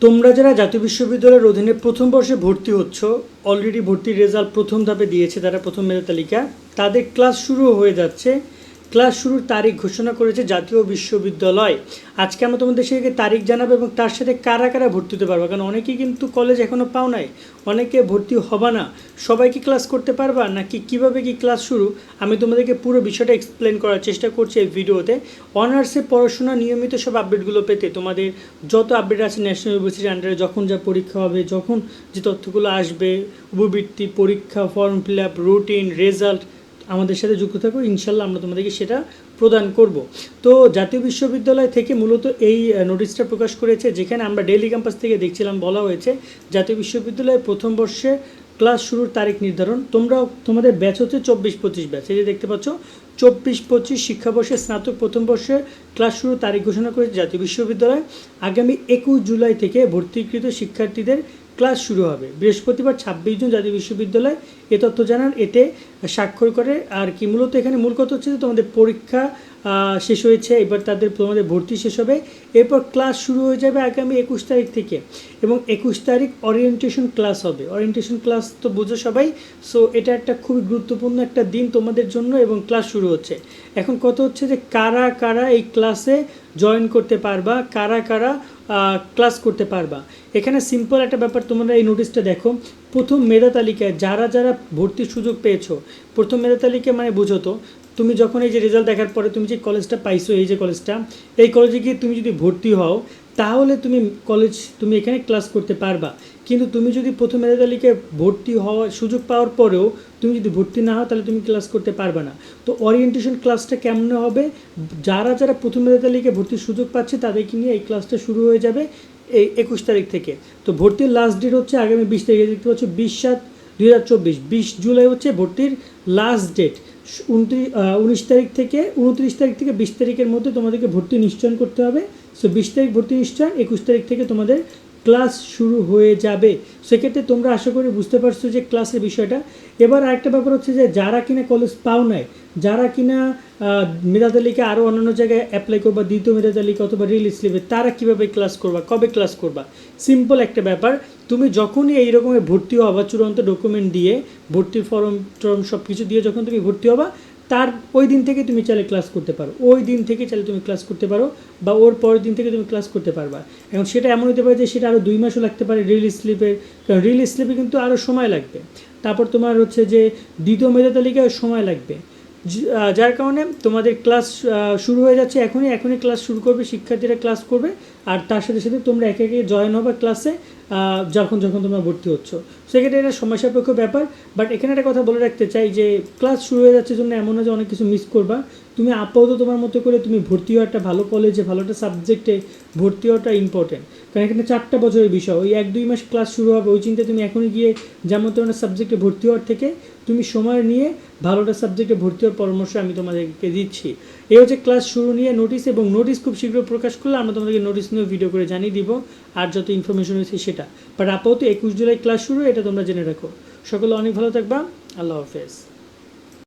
তোমরা যারা জাতীয় বিশ্ববিদ্যালয়ের অধীনে প্রথম বর্ষে ভর্তি হচ্ছ অলরেডি ভর্তির রেজাল্ট প্রথম ধাপে দিয়েছে তারা প্রথম মেধা তালিকা, তাদের ক্লাস শুরু হয়ে যাচ্ছে ক্লাস শুরুর তারিখ ঘোষণা করেছে জাতীয় বিশ্ববিদ্যালয়। আজকে আমরা তোমাদের সেদিকে তারিখ জানাব এবং তার সাথে কারা কারা ভর্তি হতে পারবা? কারণ অনেকেই কিন্তু কলেজ এখনও পাও নাই। অনেকে ভর্তি হবা না। সবাই কি ক্লাস করতে পারবা? নাকি কীভাবে কি ক্লাস শুরু? আমি তোমাদেরকে পুরো বিষয়টা এক্সপ্লেন করার চেষ্টা করছি এই ভিডিওতে অনার্সে পড়াশোনা নিয়মিত সব আপডেটগুলো পেতে তোমাদের যত আপডেট আছে ন্যাশনাল ইউনিভার্সিটির আন্ডারে যখন যা পরীক্ষা হবে, যখন যে তথ্যগুলো আসবে, উপবৃত্তি, পরীক্ষা form fill up routine result আমাদের সাথে যুক্ত থাকো, ইনশাল্লাহ আমরা তোমাদেরকে সেটা প্রদান করব। তো জাতীয় বিশ্ববিদ্যালয় থেকে মূলত এই নোটিশটা প্রকাশ করেছে, যেখানে আমরা ডেইলি ক্যাম্পাস থেকে দেখছিলাম বলা হয়েছে, জাতীয় বিশ্ববিদ্যালয়ে প্রথম বর্ষে ক্লাস শুরুর তারিখ নির্ধারণ তোমরা তোমাদের ব্যাচ হচ্ছে চব্বিশ পঁচিশ ব্যাচ। এই যে দেখতে পাচ্ছ, চব্বিশ পঁচিশ শিক্ষাবর্ষে স্নাতক প্রথম বর্ষে ক্লাস শুরুর তারিখ ঘোষণা করেছে জাতীয় বিশ্ববিদ্যালয়। আগামী একুশ জুলাই থেকে ভর্তিকৃত শিক্ষার্থীদের ক্লাস শুরু হবে। বৃহস্পতিবার ছাব্বিশ জুন জাতীয় বিশ্ববিদ্যালয়, এ তথ্য জানান, এতে স্বাক্ষর করে, আর কি, মূলত এখানে মূল কথা হচ্ছে যে তোমাদের পরীক্ষা শেষ হয়েছে, এবার তাদের তোমাদের ভর্তি শেষ হবে। এরপর ক্লাস শুরু হয়ে যাবে আগামী একুশ তারিখ থেকে, এবং একুশ তারিখ অরিয়েন্টেশন ক্লাস হবে। অরিয়েন্টেশন ক্লাস তো বোঝো সবাই সো এটা একটা খুবই গুরুত্বপূর্ণ একটা দিন তোমাদের জন্য, এবং ক্লাস শুরু হচ্ছে। এখন কথা হচ্ছে যে কারা কারা এই ক্লাসে জয়েন করতে পারবা, কারা কারা ক্লাস করতে পারবা। এখানে সিম্পল একটা ব্যাপার, তোমরা এই নোটিশটা দেখো। প্রথম মেধা তালিকায় যারা যারা ভর্তির সুযোগ পেয়েছ, প্রথম মেধা তালিকা মানে বুঝো তো তুমি যখন এই যে রেজাল্ট দেখার পরে তুমি যে কলেজটা পাইছো, এই যে কলেজটা এই কলেজে গিয়ে তুমি যদি ভর্তি হও, তাহলে তুমি কলেজ তুমি এখানে ক্লাস করতে পারবা। কিন্তু তুমি যদি প্রথম মেধা তালিকায় ভর্তি হওয়ার সুযোগ পাওয়ার পরেও তুমি যদি ভর্তি না হও, তাহলে তুমি ক্লাস করতে পারবে না। তো ওরিয়েন্টেশন ক্লাসটা কেমন হবে? যারা যারা প্রথম মেধা তালিকায় ভর্তির সুযোগ পাচ্ছে, তাদেরকে নিয়ে এই ক্লাসটা শুরু হয়ে যাবে এই একুশ তারিখ থেকে। তো ভর্তির লাস্ট ডেট হচ্ছে আগামী বিশ তারিখে, দেখতে পাচ্ছ বিশ সাত দুই হাজার চব্বিশ। বিশ জুলাই হচ্ছে ভর্তির লাস্ট ডেট উনত্রিশ উনিশ তারিখ থেকে, উনত্রিশ তারিখ থেকে বিশ তারিখের মধ্যে তোমাদেরকে ভর্তি নিশ্চয়ন করতে হবে। সো বিশ তারিখ ভর্তি নিশ্চয়ন, একুশ তারিখ থেকে তোমাদের ক্লাস শুরু হয়ে যাবে। সেক্ষেত্রে তোমরা আশা করি বুঝতে পারছ যে ক্লাসের বিষয়টা। এবার আরেকটা ব্যাপার হচ্ছে যে, যারা কিনা কলেজ পাও নাই, যারা কিনা মেধা তালিকা আরও অন্যান্য জায়গায় অ্যাপ্লাই করবা, দ্বিতীয় মেধা তালিকা অথবা রিল স্লিপে তারা কীভাবে ক্লাস করবা, কবে ক্লাস করবা? সিম্পল একটা ব্যাপার। তুমি যখনই এই রকমের ভর্তি হবা চূড়ান্ত ডকুমেন্ট দিয়ে ভর্তির ফর্ম টর্ম সব কিছু দিয়ে যখন তুমি ভর্তি হবা তার ওই দিন থেকে তুমি চাইলে ক্লাস করতে পারো। ওই দিন থেকে চাইলে তুমি ক্লাস করতে পারো বা ওর পরের দিন থেকে তুমি ক্লাস করতে পারবা। এখন সেটা এমন হতে পারে যে সেটা আরও দুই মাসও লাগতে পারে রিল স্লিপের কারণ রিল স্লিপে কিন্তু আরও সময় লাগবে। তারপর তোমার হচ্ছে যে দ্বিতীয় মেধা তালিকায় সময় লাগবে। যার কারণে তোমাদের ক্লাস শুরু হয়ে যাচ্ছে এখনই। এখনই ক্লাস শুরু করবে, শিক্ষার্থীরা ক্লাস করবে। আর তার সাথে সাথে তোমরা একে একে জয়েন হবে ক্লাসে যখন যখন তোমরা ভর্তি হচ্ছ। সেক্ষেত্রে এটা সময় সাপেক্ষ ব্যাপার বাট এখানে একটা কথা বলে রাখতে চাই যে ক্লাস শুরু হয়ে যাচ্ছে জন্য এমন না যে অনেক কিছু মিস করবা। তুমি আপাতত তোমার মতো করে তুমি ভর্তি হওয়া একটা ভালো কলেজে ভালো একটা সাবজেক্টে ভর্তি হওয়াটা ইম্পর্টেন্ট কারণ এখানে চারটা বছরের বিষয়, ওই এক দুই মাস ক্লাস শুরু হবে, ওই চিন্তায় তুমি এখনই গিয়ে যেমন ধরনের সাবজেক্টে ভর্তি হওয়ার থেকে তুমি সময় নিয়ে ভালোটা সাবজেক্টে ভর্তি হওয়ার পরামর্শ আমি তোমাদেরকে দিচ্ছি। এই হচ্ছে ক্লাস শুরু নিয়ে নোটিশ এবং নোটিশ খুব শীঘ্র প্রকাশ করলে আমরা তোমাদেরকে নোটিশ নিয়ে ভিডিও করে জানিয়ে দিব। আর যত ইনফরমেশন হয়েছে সেটা বাট আপাতত একুশ জুলাই ক্লাস শুরু, এটা তোমরা জেনে রাখো। সকলে অনেক ভালো থাকবা। আল্লাহ হাফেজ।